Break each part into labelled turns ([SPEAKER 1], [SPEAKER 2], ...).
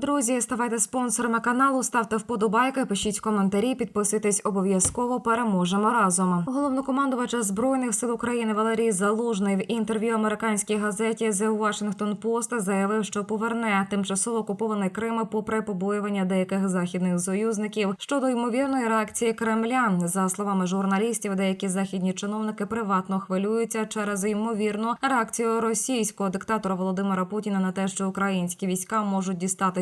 [SPEAKER 1] Друзі, ставайте спонсорами каналу, ставте вподобайки, пишіть коментарі, підписуйтесь обов'язково. Переможемо разом. Головнокомандувач збройних сил України Валерій Залужний в інтерв'ю американській газеті The Washington Post заявив, що поверне тимчасово окупований Крим попри побоювання деяких західних союзників щодо ймовірної реакції Кремля. За словами журналістів, деякі західні чиновники приватно хвилюються через ймовірну реакцію російського диктатора Володимира Путіна на те, що українські війська можуть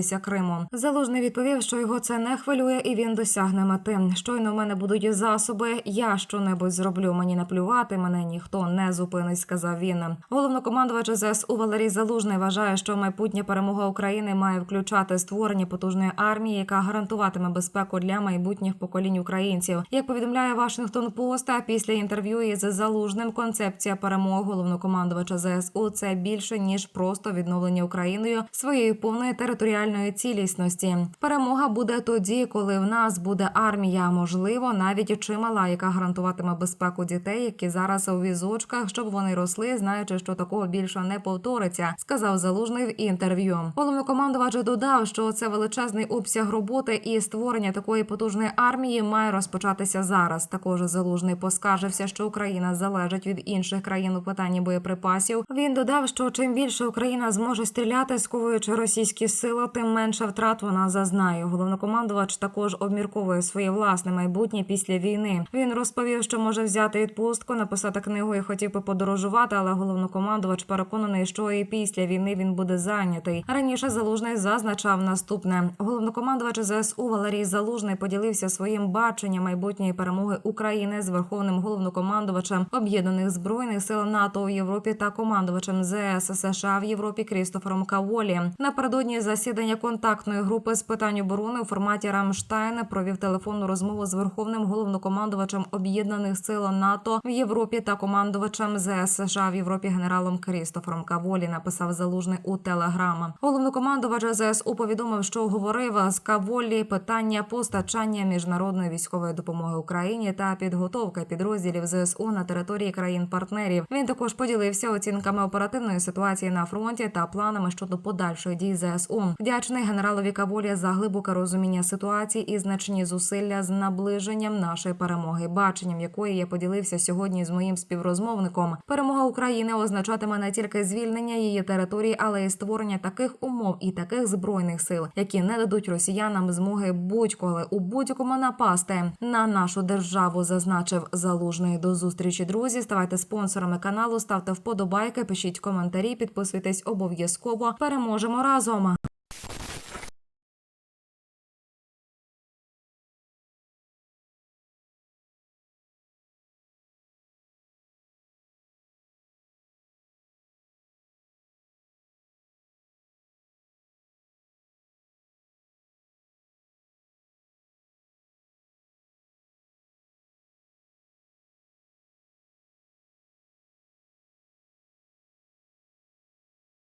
[SPEAKER 1] дістатися Криму. Залужний відповів, що його це не хвилює, і він досягне мети. Щойно в мене будуть засоби. Я що-небудь зроблю. Мені наплювати. Мене ніхто не зупинить. Сказав він. Головнокомандувач ЗСУ Валерій Залужний вважає, що майбутня перемога України має включати створення потужної армії, яка гарантуватиме безпеку для майбутніх поколінь українців. Як повідомляє Вашингтон Пост, після інтерв'ю із Залужним концепція перемоги головнокомандувача ЗСУ це більше ніж просто відновлення Україною своєї повної територіальної цілісності. Перемога буде тоді, коли в нас буде армія, можливо, навіть чимала, яка гарантуватиме безпеку дітей, які зараз у візочках, щоб вони росли, знаючи, що такого більше не повториться, сказав залужний в інтерв'ю. Головнокомандувач додав, що це величезний обсяг роботи і створення такої потужної армії має розпочатися зараз. Також залужний поскаржився, що Україна залежить від інших країн у питанні боєприпасів. Він додав, що чим більше Україна зможе стріляти, сковуючи російські сили, тим менше втрат вона зазнає. Головнокомандувач також обмірковує своє власне майбутнє після війни. Він розповів, що може взяти відпустку, написати книгу і хотів би подорожувати, але головнокомандувач переконаний, що і після війни він буде зайнятий. Раніше залужний зазначав наступне: головнокомандувач ЗСУ Валерій Залужний поділився своїм баченням майбутньої перемоги України з верховним головнокомандувачем об'єднаних збройних сил НАТО у Європі та командувачем ЗС США в Європі Крістофером Каволі. Напередодні засідання контактної групи з питань оборони у форматі Рамштайн провів телефонну розмову з верховним головнокомандувачем об'єднаних сил НАТО в Європі та командувачем ЗС США в Європі генералом Крістофером Каволі. Написав залужний у телеграма. Головнокомандувач ЗСУ повідомив, що говорив з Каволі питання постачання міжнародної військової допомоги Україні та підготовки підрозділів ЗСУ на території країн-партнерів. Він також поділився оцінками оперативної ситуації на фронті та планами щодо подальшої дій ЗСУ. Вдячний генералові Каволі за глибоке розуміння ситуації і значні зусилля з наближенням нашої перемоги, баченням якої я поділився сьогодні з моїм співрозмовником. Перемога України означатиме не тільки звільнення її території, але й створення таких умов і таких збройних сил, які не дадуть росіянам змоги будь-коли у будь-якому напасти на нашу державу, зазначив залужний. До зустрічі, друзі. Ставайте спонсорами каналу, ставте вподобайки, пишіть коментарі, підписуйтесь обов'язково. Переможемо разом.